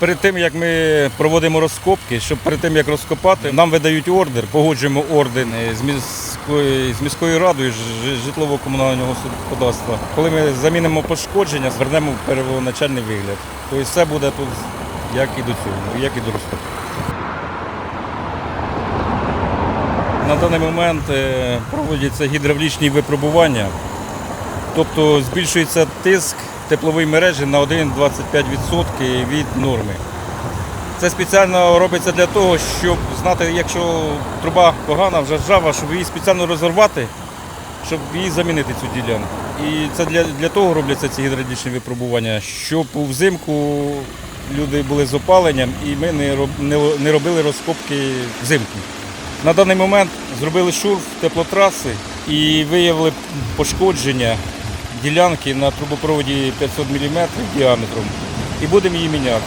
Перед тим як ми проводимо розкопки, щоб перед тим як розкопати, нам видають ордер, погоджуємо орден е, з міської з міською радою житлово-комунального господарства. Коли ми замінимо пошкодження, звернемо в первоначальний вигляд. Тобто все буде тут як і до цього, як і до розкопки. На даний момент е, проводяться гідравлічні випробування, тобто збільшується тиск теплової мережі на 1,25% від норми. Це спеціально робиться для того, щоб знати, якщо труба погана, вже ржава, щоб її спеціально розорвати, щоб її замінити цю ділянку. І це для, для того робляться ці гідравлічні випробування, щоб взимку люди були з опаленням і ми не, роб, не, не робили розкопки взимку. На даний момент зробили шурф теплотраси і виявили пошкодження ділянки на трубопроводі 500 мм діаметром і будемо її міняти.